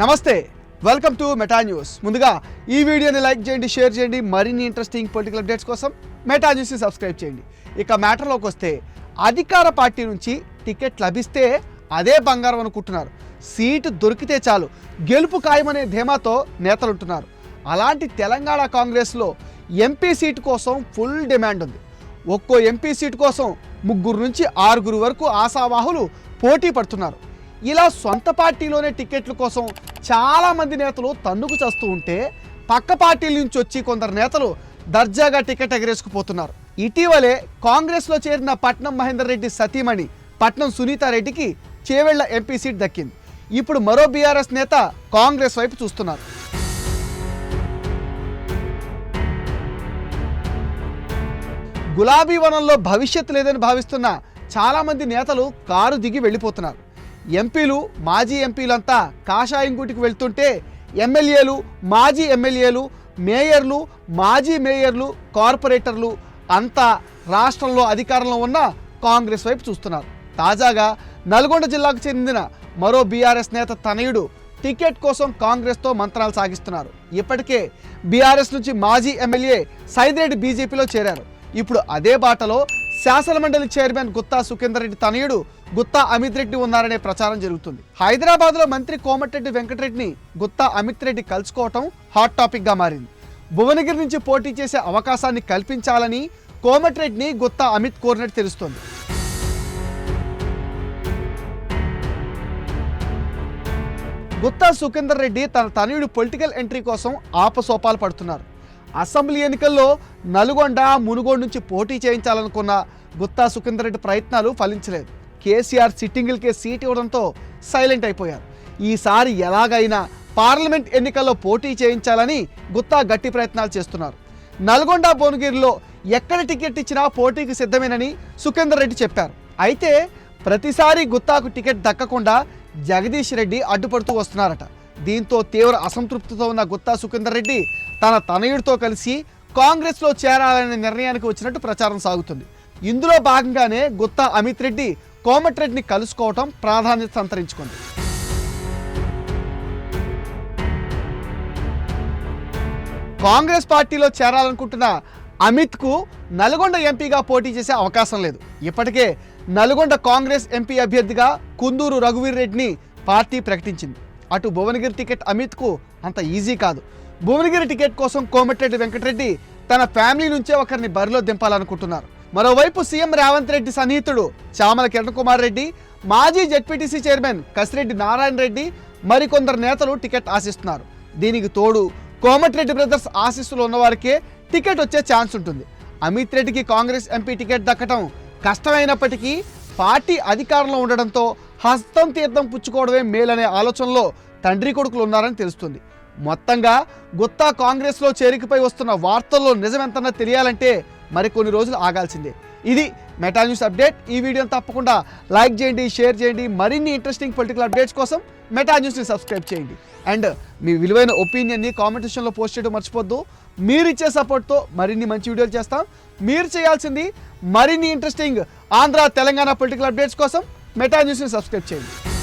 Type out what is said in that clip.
నమస్తే welcome to meta news ముందుగా ఈ వీడియోని లైక్ చేయండి షేర్ చేయండి మరిన్ని ఇంట్రెస్టింగ్ పొలిటికల్ అప్డేట్స్ కోసం మెటా న్యూస్ని సబ్స్క్రైబ్ చేయండి. ఇక మ్యాటర్లోకి వస్తే అధికార పార్టీ నుంచి టికెట్ లభిస్తే అదే బంగారం అనుకుంటున్నారు. సీటు దొరికితే చాలు గెలుపు ఖాయమనే ధీమాతో నేతలుంటున్నారు. అలాంటి తెలంగాణ కాంగ్రెస్లో ఎంపీ సీటు కోసం ఫుల్ డిమాండ్ ఉంది. ఒక్కో ఎంపీ సీటు కోసం ముగ్గురు నుంచి ఆరుగురు వరకు ఆశావాహులు పోటీ పడుతున్నారు. ఇలా సొంత పార్టీలోనే టికెట్ల కోసం చాలామంది నేతలు తన్నుకు చేస్తూ ఉంటే పక్క పార్టీల నుంచి వచ్చి కొందరు నేతలు దర్జాగా టికెట్ ఎగరేసుకుపోతున్నారు. ఇటీవలే కాంగ్రెస్లో చేరిన పట్నం మహేందర్ రెడ్డి సతీమణి పట్నం సునీతారెడ్డికి చేవెళ్ళ ఎంపీ సీట్ దక్కింది. ఇప్పుడు మరో బీఆర్ఎస్ నేత కాంగ్రెస్ వైపు చూస్తున్నారు. గులాబీ వనంలో భవిష్యత్తు లేదని భావిస్తున్న చాలామంది నేతలు కారు దిగి వెళ్ళిపోతున్నారు. ఎంపీలు మాజీ ఎంపీలంతా కాషాయం గుటికి వెళ్తుంటే ఎమ్మెల్యేలు మాజీ ఎమ్మెల్యేలు మేయర్లు మాజీ మేయర్లు కార్పొరేటర్లు అంతా రాష్ట్రంలో అధికారంలో ఉన్న కాంగ్రెస్ వైపు చూస్తున్నారు. తాజాగా నల్గొండ జిల్లాకు చెందిన మరో బీఆర్ఎస్ నేత తనయుడు టికెట్ కోసం కాంగ్రెస్తో మంత్రాలు సాగిస్తున్నారు. ఇప్పటికే బీఆర్ఎస్ నుంచి మాజీ ఎమ్మెల్యే సైదిరెడ్డి బీజేపీలో చేరారు. ఇప్పుడు అదే బాటలో శాసనమండలి చైర్మన్ గుత్తా సుఖేందర్ రెడ్డి తనయుడు గుత్తా అమిత్ రెడ్డి ఉన్నారనే ప్రచారం జరుగుతుంది. హైదరాబాద్లో మంత్రి కోమటిరెడ్డి వెంకటరెడ్డిని గుత్తా అమిత్ రెడ్డి కలుసుకోవటం హాట్ టాపిక్గా మారింది. భువనగిరి నుంచి పోటీ చేసే అవకాశాన్ని కల్పించాలని కోమటిరెడ్డిని గుత్తా అమిత్ కోరినట్టు తెలుస్తోంది. గుత్తా సుఖేందర్ రెడ్డి తన తనయుడు పొలిటికల్ ఎంట్రీ కోసం ఆపసోపాలు పడుతున్నారు. అసెంబ్లీ ఎన్నికల్లో నల్గొండ మునుగోడు నుంచి పోటీ చేయించాలనుకున్న గుత్తా సుఖేందర్ రెడ్డి ప్రయత్నాలు ఫలించలేదు. కేసీఆర్ సిట్టింగులకే సీట్ ఇవ్వడంతో సైలెంట్ అయిపోయారు. ఈసారి ఎలాగైనా పార్లమెంట్ ఎన్నికల్లో పోటీ చేయించాలని గుత్తా గట్టి ప్రయత్నాలు చేస్తున్నారు. నల్గొండ భువనగిరిలో ఎక్కడ టికెట్ ఇచ్చినా పోటీకి సిద్ధమేనని సుఖేందర్ రెడ్డి చెప్పారు. అయితే ప్రతిసారి గుత్తాకు టికెట్ దక్కకుండా జగదీష్ రెడ్డి అడ్డుపడుతూ వస్తున్నారట. దీంతో తీవ్ర అసంతృప్తితో ఉన్న గుత్తా సుఖేందర్ రెడ్డి తన తనయుడితో కలిసి కాంగ్రెస్లో చేరాలనే నిర్ణయానికి వచ్చినట్టు ప్రచారం సాగుతుంది. ఇందులో భాగంగానే గుత్తా అమిత్ రెడ్డి కోమటిరెడ్డిని కలుసుకోవటం ప్రాధాన్యత సంతరించుకుంది. కాంగ్రెస్ పార్టీలో చేరాలనుకుంటున్న అమిత్కు నల్గొండ ఎంపీగా పోటీ చేసే అవకాశం లేదు. ఇప్పటికే నల్గొండ కాంగ్రెస్ ఎంపీ అభ్యర్థిగా కుందూరు రఘువీర్ రెడ్డిని పార్టీ ప్రకటించింది. అటు భువనగిరి టికెట్ అమిత్కు అంత ఈజీ కాదు. భువనగిరి టికెట్ కోసం కోమటిరెడ్డి వెంకటరెడ్డి తన ఫ్యామిలీ నుంచే ఒకరిని బరిలో దింపాలనుకుంటున్నారు. మరోవైపు సీఎం రేవంత్ రెడ్డి సన్నిహితుడు చామల కిరణ్ కుమార్ రెడ్డి మాజీ జెడ్పీటీసీ చైర్మన్ కసిరెడ్డి నారాయణ రెడ్డి మరికొందరు నేతలు టికెట్ ఆశిస్తున్నారు. దీనికి తోడు కోమటిరెడ్డి బ్రదర్స్ ఆశీస్సులు ఉన్నవారికే టికెట్ వచ్చే ఛాన్స్ ఉంటుంది. అమిత్ రెడ్డికి కాంగ్రెస్ ఎంపీ టికెట్ దక్కడం కష్టమైనప్పటికీ పార్టీ అధికారంలో ఉండడంతో హస్తం తీర్థం పుచ్చుకోవడమే మేలనే ఆలోచనలో తండ్రి కొడుకులు ఉన్నారని తెలుస్తుంది. మొత్తంగా గుత్తా కాంగ్రెస్లో చేరికపై వస్తున్న వార్తల్లో నిజమెంతన్నా తెలియాలంటే మరికొన్ని రోజులు ఆగాల్సిందే. ఇది మెటా న్యూస్ అప్డేట్ ఈ వీడియోని తప్పకుండా లైక్ చేయండి షేర్ చేయండి. మరిన్ని ఇంట్రెస్టింగ్ పొలిటికల్ అప్డేట్స్ కోసం మెటా న్యూస్ని సబ్స్క్రైబ్ చేయండి. అండ్ మీ విలువైన ఒపీనియన్ని కామెంట్ సెక్షన్లో పోస్ట్ చేయడం మర్చిపోద్దు. మీరు ఇచ్చే సపోర్ట్తో మరిన్ని మంచి వీడియోలు చేస్తాం. మీరు చేయాల్సింది మరిన్ని interesting Andhra Telangana political updates కోసం మెటా న్యూస్ని సబ్స్క్రైబ్ చేయండి.